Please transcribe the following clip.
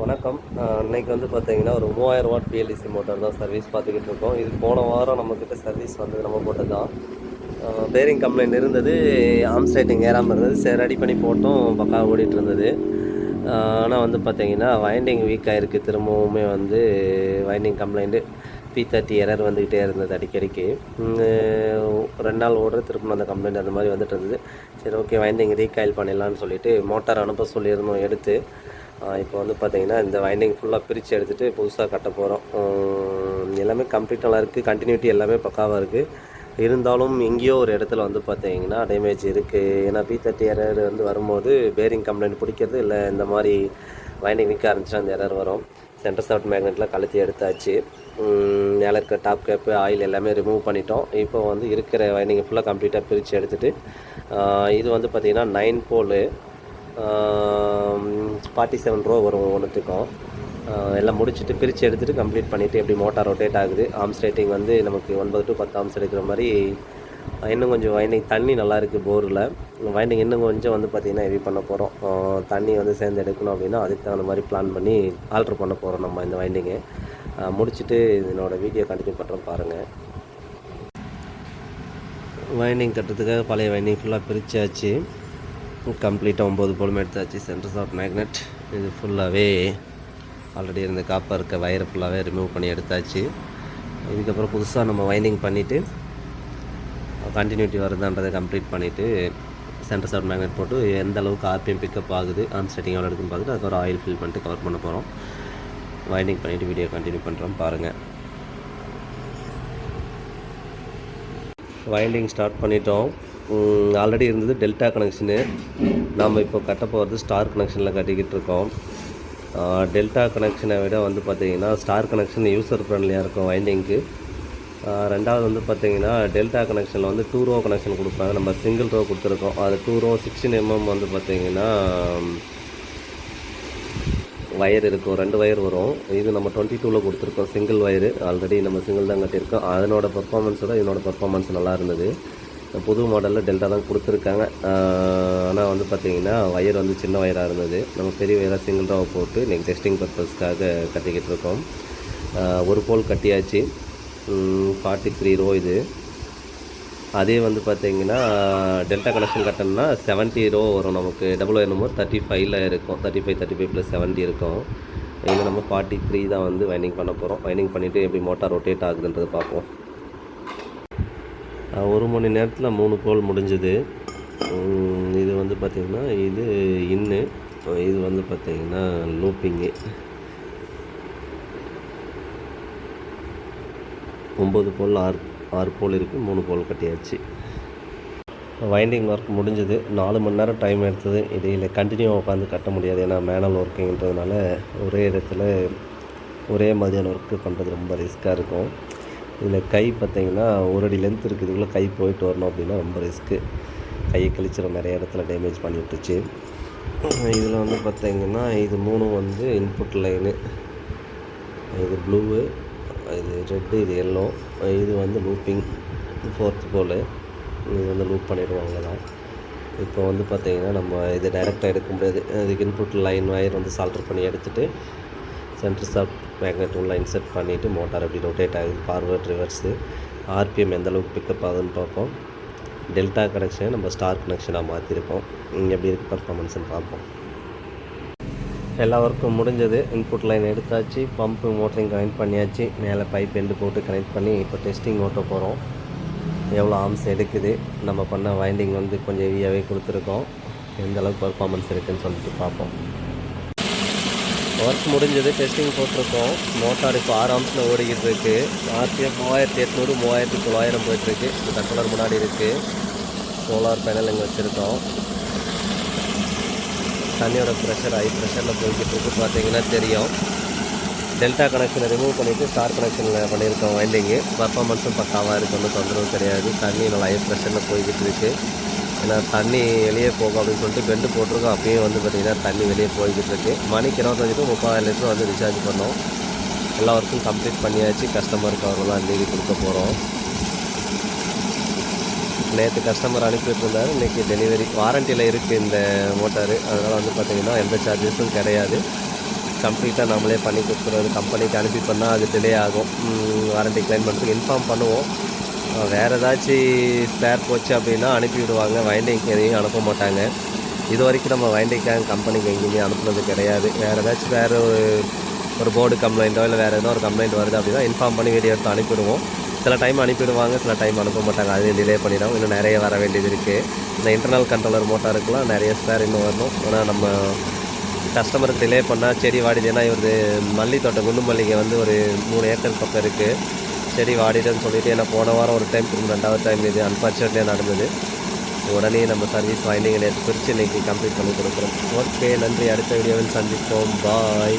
வணக்கம். இன்றைக்கி வந்து பார்த்தீங்கன்னா ஒரு மூவாயிரம் வாட் பிஎல்டிசி மோட்டார் தான் சர்வீஸ் பார்த்துக்கிட்டு இருக்கோம். இது போன வாரம் நம்மக்கிட்ட சர்வீஸ் வந்தது நம்ம போட்டது தான் பேரிங் கம்ப்ளைண்ட் இருந்தது ஆம்ஸ்டைட்டிங் ஏறாமல் இருந்தது. சரி ரெடி பண்ணி போட்டோம். பக்கா ஓடிட்டு இருந்தது. ஆனால் வந்து பார்த்தீங்கன்னா வைண்டிங் வீக் ஆகிருக்கு திரும்பவுமே வந்து winding complaint B thirty error வந்துக்கிட்டே இருந்தது அடிக்கடிக்கு. ரெண்டு நாள் ஓடுற திரும்ப அந்த கம்ப்ளைண்ட் அந்த மாதிரி வந்துட்டு இருந்தது. சரி ஓகே வைண்டிங் ரீகாயில் பண்ணிடலான்னு சொல்லிட்டு மோட்டார் அனுப்ப சொல்லியிருந்தோம் எடுத்து. இப்போ வந்து பார்த்தீங்கன்னா இந்த வைண்டிங் ஃபுல்லாக பிரித்து எடுத்துகிட்டு புதுசாக கட்ட போகிறோம் எல்லாமே கம்ப்ளீட்டாக இருக்குது கண்டினியூட்டி எல்லாமே பக்காவாக இருக்குது இருந்தாலும் எங்கேயோ ஒரு இடத்துல வந்து பார்த்தீங்கன்னா டேமேஜ் இருக்குது ஏன்னா பி தேர்ட்டி எரர் வந்து வரும்போது பேரிங் கம்ப்ளைண்ட் பிடிக்கிறது இல்லை இந்த மாதிரி வைண்டிங் நிற்க ஆரம்பிச்சுன்னா அந்த எரர் வரும். சென்டர் சாஃப்ட் மேக்னெட்டில் கழுத்தி எடுத்தாச்சு. மேலே இருக்க டாப் கேப்பு ஆயில் எல்லாமே ரிமூவ் பண்ணிட்டோம். இப்போ வந்து இருக்கிற வைண்டிங் ஃபுல்லாக கம்ப்ளீட்டாக பிரித்து எடுத்துகிட்டு இது வந்து பார்த்திங்கன்னா நைன் போலு ஃபார்ட்டி செவன் ரூபா வரும் ஒன்றுத்துக்கும். எல்லாம் முடிச்சுட்டு பிரித்து எடுத்துகிட்டு கம்ப்ளீட் பண்ணிவிட்டு எப்படி மோட்டார் ரொட்டேட் ஆகுது. ஆம்ஸ் ரேட்டிங் வந்து நமக்கு ஒன்பது டு பத்து ஆம்ஸ் எடுக்கிற மாதிரி இன்னும் கொஞ்சம் வைண்டிங் தண்ணி நல்லா இருக்குது போரில். வைண்டிங் இன்னும் கொஞ்சம் வந்து பார்த்திங்கன்னா ஹெவி பண்ண போகிறோம் தண்ணி வந்து சேர்ந்து எடுக்கணும் அப்படின்னா அதுக்கு தகுந்த மாதிரி பிளான் பண்ணி ஆல்ட்ரு பண்ண போகிறோம் நம்ம இந்த வைண்டிங்கை முடிச்சுட்டு இதனோட வீடியோ கண்டினியூ பண்ணுறோம் பாருங்கள் வைண்டிங் கட்டுறதுக்காக பழைய வைண்டிங் ஃபுல்லாக பிரித்தாச்சு கம்ப்ளீட்டாக ஒம்பது போலும் எடுத்தாச்சு. சென்டர்ஸ் ஆஃப் மேக்னெட் இது ஃபுல்லாகவே ஆல்ரெடி இருந்த காப்பர் இருக்க வயரை ஃபுல்லாகவே ரிமூவ் பண்ணி எடுத்தாச்சு. இதுக்கப்புறம் புதுசாக நம்ம வைண்டிங் பண்ணிவிட்டு கண்டினியூட்டி வருதான்றதை கம்ப்ளீட் பண்ணிவிட்டு சென்டர்ஸ் ஆஃப் மேக்னெட் போட்டு எந்த அளவுக்கு ஆர்பிஎம் பிக்கப் ஆகுது ஆன் செட்டிங் எவ்வளோ எடுக்குன்னு பார்த்துட்டு அதுக்கப்புறம் ஆயில் ஃபில் பண்ணிட்டு கவர் பண்ண போகிறோம் வைண்டிங் பண்ணிவிட்டு வீடியோ கண்டினியூ பண்ணுறோம் பாருங்கள் வைண்டிங் ஸ்டார்ட் பண்ணிட்டோம். ஆல்ரெடி இருந்தது டெல்டா கனெக்ஷனு நாம் இப்போ கட்ட போகிறது ஸ்டார் கனெக்ஷனில் கட்டிக்கிட்டு இருக்கோம். டெல்டா கனெக்ஷனை விட வந்து பார்த்திங்கன்னா ஸ்டார் கனெக்ஷன் யூசர் ஃப்ரெண்ட்லியாக இருக்கும் வைண்டிங்க்கு ரெண்டாவது வந்து பார்த்திங்கன்னா டெல்டா கனெக்ஷனில் வந்து டூ ரோ கனெக்ஷன் கொடுப்பாங்க. நம்ம சிங்கிள் ரோ கொடுத்துருக்கோம். அது டூ ரோ சிக்ஸ்டின் எம்எம் வந்து பார்த்திங்கன்னா வயர் இருக்கும். ரெண்டு வயர் வரும். இது நம்ம டுவெண்ட்டி டூவில் கொடுத்துருக்கோம். சிங்கிள் வயரு ஆல்ரெடி நம்ம சிங்கிள் தான் கட்டியிருக்கோம். அதனோட பர்ஃபார்மன்ஸோட இதனோட பர்ஃபார்மன்ஸ் நல்லா இருந்தது. புது மாடலில் டெல்டா தான் கொடுத்துருக்காங்க. ஆனால் வந்து பார்த்திங்கன்னா ஒயர் வந்து சின்ன வயராக இருந்தது. நம்ம பெரிய வயராக சிங்கிள் ராவை போட்டு இன்றைக்கி டெஸ்டிங் பர்பஸ்க்காக கட்டிக்கிட்டு இருக்கோம். ஒரு போல் கட்டியாச்சு. ஃபார்ட்டி த்ரீ ரோ இது. அதே வந்து பார்த்திங்கன்னா டெல்டா கனெக்ஷன் கட்டணும்னா செவன்ட்டி ரோ வரும். நமக்கு டபுள் என்னமோ தேர்ட்டி ஃபைவ்ல இருக்கும். Thirty five thirty five plus seventy இருக்கும். இதில் நம்ம ஃபார்ட்டி த்ரீ தான் வந்து வைனிங் பண்ண போகிறோம் வைனிங் பண்ணிவிட்டு எப்படி மோட்டார் ரொட்டேட் ஆகுதுன்றது பார்ப்போம். ஒரு மணி நேரத்தில் மூணு போல் முடிஞ்சுது. இது வந்து பார்த்திங்கன்னா இது இன்னு இது வந்து பார்த்திங்கன்னா லூப்பிங்கு ஒம்பது போல் ஆறு ஆறு போல் இருக்குது மூணு போல் கட்டியாச்சு. வைண்டிங் ஒர்க் முடிஞ்சது. நாலு மணி நேரம் டைம் எடுத்தது. இடையில் கண்டினியூ உட்காந்து கட்ட முடியாது. ஏன்னா மேனல் ஒர்க்குங்கிறதுனால ஒரே இடத்துல ஒரே மாதிரியான ஒர்க்கு பண்ணுறது ரொம்ப ரிஸ்க்காக இருக்கும். இதில் கை பார்த்திங்கன்னா ஒரு அடி லென்த் இருக்குது இதுக்குள்ளே கை போயிட்டு வரணும் அப்படின்னா ரொம்ப ரிஸ்க்கு கையை கழிச்சிடும் நிறைய இடத்துல டேமேஜ் பண்ணி விட்டுச்சு இதில் வந்து பார்த்திங்கன்னா இது மூணும் வந்து இன்புட் லைனு இது ப்ளூவு இது ரெட்டு இது எல்லோ இது வந்து லூப்பிங் ஃபோர்த் போல் இது வந்து லூப் பண்ணிவிடுவாங்க தான் இப்போ வந்து பார்த்திங்கன்னா நம்ம இது டைரெக்டாக எடுக்க முடியாது இதுக்கு இன்புட் லைன் வயர் வந்து சால்டர் பண்ணி எடுத்துகிட்டு சென்டர் ஸ்டாப் மேக்னெட் உள்ள இன்செர்ட் பண்ணிவிட்டு மோட்டார் எப்படி ரொட்டேட் ஆகுது. ஃபார்வர்ட் ரிவர்ஸு ஆர்பிஎம் எந்தளவுக்கு பிக்கப் ஆகுதுன்னு பார்ப்போம். டெல்டா கனெக்ஷனை நம்ம ஸ்டார் கனெக்ஷனாக மாற்றிருக்கோம் இங்கே எப்படி இருக்குது பர்ஃபார்மன்ஸ்னு பார்ப்போம். எல்லா ஒர்க்கும் முடிஞ்சது. இன்புட் லைன் எடுத்தாச்சு. பம்பு மோட்டரிங் கனெக்ட் பண்ணியாச்சு. மேலே பைப் எண்டு போட்டு கனெக்ட் பண்ணி இப்போ டெஸ்டிங் ஓட்ட போகிறோம் எவ்வளோ ஆர்ம்ஸ் எடுக்குது? நம்ம பண்ண வைண்டிங் வந்து கொஞ்சம் ஹெவியாகவே கொடுத்துருக்கோம். எந்த அளவுக்கு பர்ஃபார்மன்ஸ் இருக்குதுன்னு சொல்லிட்டு பார்ப்போம். ஒர்க் முடிஞ்சது டெஸ்டிங் போட்டிருக்கோம். மோட்டார் இப்போ ஆறு ஆம்ஸில் ஓடிக்கிட்டு இருக்கு. ஆர்பிஎம் மூவாயிரத்தி எட்நூறு மூவாயிரத்தி தொள்ளாயிரம் போயிட்டுருக்கு. இந்த கண்ட்ரோலர் முன்னாடி இருக்குது சோலார் பேனல் இங்கே வச்சுருக்கோம். தண்ணியோட ப்ரெஷர் ஹை ப்ரெஷரில் போய்கிட்டு இருக்கு. பார்த்தீங்கன்னா தெரியும். டெல்டா கனெக்ஷனை ரிமூவ் பண்ணிவிட்டு ஸ்டார் கனெக்ஷனில் பண்ணியிருக்கோம் வைண்டிங்கு பர்ஃபார்மன்ஸும் பக்காவாக இருக்குது ஒன்றும் தொந்தரவு கிடையாது. தண்ணி நல்லா ஹை ப்ரெஷரில் போய்கிட்டு இருக்குது ஏன்னா தண்ணி வெளியே போகும் அப்படின்னு சொல்லிட்டு பெண்டு போட்டிருக்கோம். அப்பயும் வந்து பார்த்திங்கன்னா தண்ணி வெளியே போய்கிட்டு இருக்கு. மணிக்கு இருபத்தஞ்சு டு முப்பதாயிரம் லிட்டர் வந்து ரீசார்ஜ் பண்ணோம். எல்லா ஒர்க்கும் கம்ப்ளீட் பண்ணியாச்சு. கஸ்டமருக்கு அவ்வளோதான் லீவு கொடுக்க போகிறோம் நேற்று கஸ்டமர் அனுப்பிட்டு இருந்தார். இன்றைக்கி டெலிவரி வாரண்டியில் இருக்குது இந்த மோட்டார் அதனால் வந்து பார்த்திங்கன்னா எந்த சார்ஜஸும் கிடையாது. கம்ப்ளீட்டாக நம்மளே பண்ணி கொடுத்துருவோம் கம்பெனிக்கு அனுப்பி பண்ணால் அது டிலே ஆகும். வாரண்டி கிளைம் பண்ணுறதுக்கு இன்ஃபார்ம் பண்ணுவோம். வேறு ஏதாச்சும் ஸ்பேர் போச்சு அப்படின்னா அனுப்பி விடுவாங்க வைண்டிங்க்கு எதையும் அனுப்ப மாட்டாங்க. இது வரைக்கும் நம்ம வைண்டிங்காக கம்பெனிக்கு எங்கேயுமே அனுப்புனது கிடையாது. வேறு ஏதாச்சும் வேறு ஒரு ஒரு போர்டு கம்ப்ளைண்ட்டோ இல்லை வேறு ஏதோ ஒரு கம்ப்ளைண்ட் வருது அப்படின்னா இன்ஃபார்ம் பண்ணி வீடியோ எடுத்து அனுப்பிடுவோம் சில டைம் அனுப்பிடுவாங்க சில டைம் அனுப்ப மாட்டாங்க. அதையும் டிலே பண்ணிடும். இன்னும் நிறைய வர வேண்டியது இருக்குது இந்த இன்டர்னல் கண்ட்ரோலர் மோட்டாருக்குலாம் நிறைய ஸ்பேர் இன்னும் வரணும். ஆனால் நம்ம கஸ்டமருக்கு டிலே பண்ணால் செடி வாடிது ஏன்னா இவரது மல்லி தோட்டம் குண்டு மல்லிகை வந்து ஒரு மூணு ஏக்கர் பக்கம் இருக்குது செடி வாடிட்டேன்னு சொல்லிட்டு ஏன்னா போன வாரம் ஒரு டைம் திரும்ப ரெண்டாவது டைம் இது அன்ஃபார்ச்சுனேட்லியாக நடந்தது. உடனே நம்ம சர்வீஸ் வைண்டிங் நேற்று பிரித்து இன்றைக்கி கம்ப்ளீட் பண்ணி கொடுக்குறோம். ஓகே நன்றி. அடுத்த வீடியோவில் சந்திப்போம். பாய்